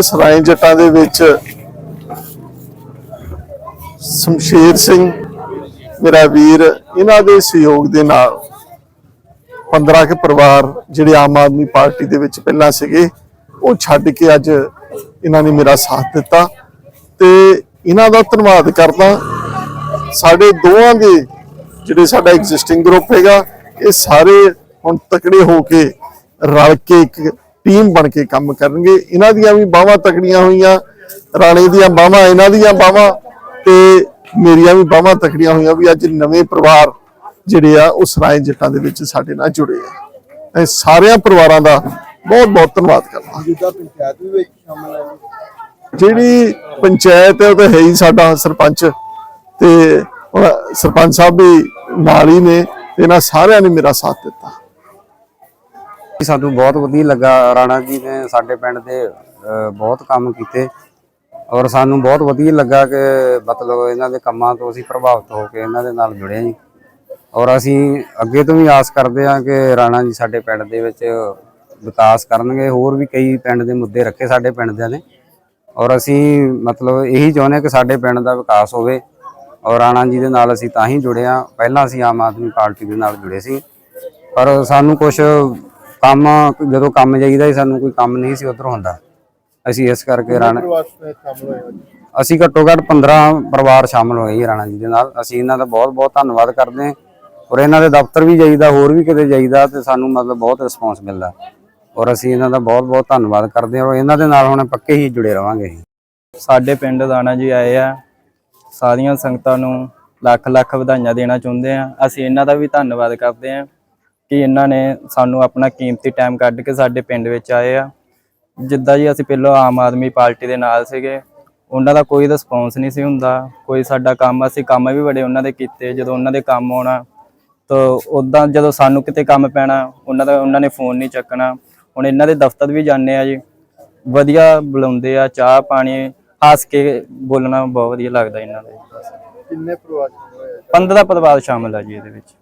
ਪਿੰਡ ਸਰਾਏ ਜੱਟਾਂ ਦੇ ਵਿੱਚ ਸ਼ਮਸ਼ੇਰ ਸਿੰਘ, ਮੇਰਾ ਵੀਰ, ਇਹਨਾਂ ਦੇ ਸਹਿਯੋਗ ਦੇ ਨਾਲ 15 ਕੇ ਪਰਿਵਾਰ ਜਿਹੜੇ ਆਮ ਆਦਮੀ ਪਾਰਟੀ ਦੇ ਵਿੱਚ ਪਹਿਲਾਂ ਸੀਗੇ, ਉਹ ਛੱਡ ਕੇ ਅੱਜ ਇਹਨਾਂ ਨੇ ਮੇਰਾ ਸਾਥ ਦਿੱਤਾ ਤੇ ਇਹਨਾਂ ਦਾ ਧੰਨਵਾਦ ਕਰਦਾ ਸਾਡੇ ਦੋਵਾਂ ਦੇ ਜਿਹੜੇ ਸਾਡਾ ਐਗਜ਼ਿਸਟਿੰਗ ਗਰੁੱਪ ਹੈਗਾ, ਇਹ ਸਾਰੇ ਹੁਣ ਤਕੜੇ ਹੋ ਕੇ ਰਲ ਕੇ ਇੱਕ ਟੀਮ ਬਣ ਕੇ ਕੰਮ ਕਰਨਗੇ। ਇਹਨਾਂ ਦੀਆਂ ਵੀ ਬਾਹਾਂ ਤਕੜੀਆਂ ਹੋਈਆਂ ਰਾਣੇ ਦੀਆਂ ਬਾਹਾਂ ਇਹਨਾਂ ਦੀਆਂ ਬਾਹਾਂ ਤੇ ਮੇਰੀਆਂ ਵੀ ਬਾਹਾਂ ਤਕੜੀਆਂ ਹੋਈਆਂ ਵੀ ਅੱਜ ਨਵੇਂ ਪਰਿਵਾਰ ਜਿਹੜੇ ਆ ਉਹ ਸਰਾਏ ਜੱਟਾਂ ਦੇ ਵਿੱਚ ਸਾਡੇ ਨਾਲ ਜੁੜੇ ਆ। ਇਹ ਸਾਰਿਆਂ ਪਰਿਵਾਰਾਂ ਦਾ ਬਹੁਤ ਬਹੁਤ ਧੰਨਵਾਦ ਕਰਦਾ ਪੰਚਾਇਤ ਵੀ ਵਿੱਚ ਸ਼ਾਮਲ ਹੈ ਜੀ। ਜਿਹੜੀ ਪੰਚਾਇਤ ਹੈ ਉਹ ਤਾਂ ਹੈ ਹੀ ਸਾਡਾ ਸਰਪੰਚ ਤੇ ਸਰਪੰਚ ਸਾਹਿਬ ਵੀ ਨਾਲ ਹੀ ਨੇ ਇਹਨਾਂ ਸਾਰਿਆਂ ਨੇ ਮੇਰਾ ਸਾਥ ਦਿੱਤਾ। ਸਾਨੂੰ ਬਹੁਤ ਵਧੀਆ ਲੱਗਾ। ਰਾਣਾ ਜੀ ਨੇ ਸਾਡੇ ਪਿੰਡ ਦੇ ਬਹੁਤ ਕੰਮ ਕੀਤੇ ਔਰ ਸਾਨੂੰ ਬਹੁਤ ਵਧੀਆ ਲੱਗਾ ਕਿ ਮਤਲਬ ਇਹਨਾਂ ਦੇ ਕੰਮਾਂ ਤੋਂ ਅਸੀਂ ਪ੍ਰਭਾਵਿਤ ਹੋ ਕੇ ਇਹਨਾਂ ਦੇ ਨਾਲ ਜੁੜੇ ਜੀ। ਔਰ ਅਸੀਂ ਅੱਗੇ ਤੋਂ ਵੀ ਆਸ ਕਰਦੇ ਹਾਂ ਕਿ ਰਾਣਾ ਜੀ ਸਾਡੇ ਪਿੰਡ ਦੇ ਵਿੱਚ ਵਿਕਾਸ ਕਰਨਗੇ। ਹੋਰ ਵੀ ਕਈ ਪਿੰਡ ਦੇ ਮੁੱਦੇ ਰੱਖੇ ਸਾਡੇ ਪਿੰਡ ਦੇ ਨੇ। ਔਰ ਅਸੀਂ ਮਤਲਬ ਇਹੀ ਚਾਹੁੰਦੇ ਹਾਂ ਕਿ ਸਾਡੇ ਪਿੰਡ ਦਾ ਵਿਕਾਸ ਹੋਵੇ ਔਰ ਰਾਣਾ ਜੀ ਦੇ ਨਾਲ ਅਸੀਂ ਤਾਂ ਹੀ ਜੁੜੇ ਹਾਂ। ਪਹਿਲਾਂ ਅਸੀਂ ਆਮ ਆਦਮੀ ਪਾਰਟੀ ਦੇ ਨਾਲ ਜੁੜੇ ਸੀ। ਪਰ ਸਾਨੂੰ ਕੁਝ ਕੰਮ ਜਦੋਂ ਕੰਮ ਜਾਈਦਾ ਸੀ ਸਾਨੂੰ ਕੋਈ ਕੰਮ ਨਹੀਂ ਸੀ ਉਧਰ ਹੁੰਦਾ। ਅਸੀਂ ਇਸ ਕਰਕੇ ਰਾਣਾ। ਅਸੀਂ ਘੱਟੋ ਘੱਟ 15 ਪਰਿਵਾਰ ਸ਼ਾਮਲ ਹੋਏ ਜੀ ਰਾਣਾ ਜੀ ਦੇ ਨਾਲ। ਅਸੀਂ ਇਹਨਾਂ ਦਾ ਬਹੁਤ ਬਹੁਤ ਧੰਨਵਾਦ ਕਰਦੇ ਹਾਂ। ਔਰ ਇਹਨਾਂ ਦੇ ਦਫ਼ਤਰ ਵੀ ਜਾਈਦਾ ਹੋਰ ਵੀ ਕਿਤੇ ਜਾਈਦਾ ਤੇ ਸਾਨੂੰ ਮਤਲਬ ਬਹੁਤ ਰਿਸਪੌਂਸ ਮਿਲਦਾ। ਔਰ ਅਸੀਂ ਇਹਨਾਂ ਦਾ ਬਹੁਤ ਬਹੁਤ ਧੰਨਵਾਦ ਕਰਦੇ ਹਾਂ। ਔਰ ਇਹਨਾਂ ਦੇ ਨਾਲ ਹੁਣ ਪੱਕੇ ਹੀ ਜੁੜੇ ਰਵਾਂਗੇ ਸਾਡੇ ਪਿੰਡ ਦਾਣਾ ਜੀ ਆਏ ਆ। ਸਾਰੀਆਂ ਸੰਗਤਾਂ ਨੂੰ ਲੱਖ ਲੱਖ ਵਧਾਈਆਂ ਦੇਣਾ ਚਾਹੁੰਦੇ ਆ ਅਸੀਂ ਇਹਨਾਂ ਦਾ ਵੀ ਧੰਨਵਾਦ ਕਰਦੇ ਆ ਕਿ ਇਹਨਾਂ ਨੇ ਸਾਨੂੰ ਆਪਣਾ ਕੀਮਤੀ ਟਾਈਮ ਕੱਢ ਕੇ ਸਾਡੇ ਪਿੰਡ ਵਿੱਚ ਆਏ ਆ। ਜਿੱਦਾਂ ਜੀ ਅਸੀਂ ਪਹਿਲਾਂ ਆਮ ਆਦਮੀ ਪਾਰਟੀ ਦੇ ਨਾਲ ਸੀਗੇ ਉਹਨਾਂ ਦਾ ਕੋਈ ਰਿਸਪੌਂਸ ਨਹੀਂ ਸੀ ਹੁੰਦਾ। ਕੋਈ ਸਾਡਾ ਕੰਮ ਅਸੀਂ ਕੰਮ ਵੀ ਬੜੇ ਉਹਨਾਂ ਦੇ ਕੀਤੇ। ਜਦੋਂ ਉਹਨਾਂ ਦੇ ਕੰਮ ਆਉਣਾ ਤਾਂ ਉਦਾਂ ਜਦੋਂ ਸਾਨੂੰ ਕਿਤੇ ਕੰਮ ਪੈਣਾ ਉਹਨਾਂ ਦਾ ਉਹਨਾਂ ਨੇ ਫੋਨ ਨਹੀਂ ਚੱਕਣਾ। ਹੁਣ ਇਹਨਾਂ ਦੇ ਦਫ਼ਤਰ ਵੀ ਜਾਂਦੇ ਆ ਜੀ। ਵਧੀਆ ਬੁਲਾਉਂਦੇ ਆ ਚਾਹ ਪਾਣੀ ਹੱਸ ਕੇ ਬੋਲਣਾ ਬਹੁਤ ਵਧੀਆ ਲੱਗਦਾ ਇਹਨਾਂ ਦੇ ਕਿੰਨੇ ਪਰਿਵਾਰ ਸ਼ਾਮਲ ਹੋਏ ਆ? 15 ਪਰਿਵਾਰ ਸ਼ਾਮਲ ਆ ਜੀ ਇਹਦੇ ਵਿੱਚ।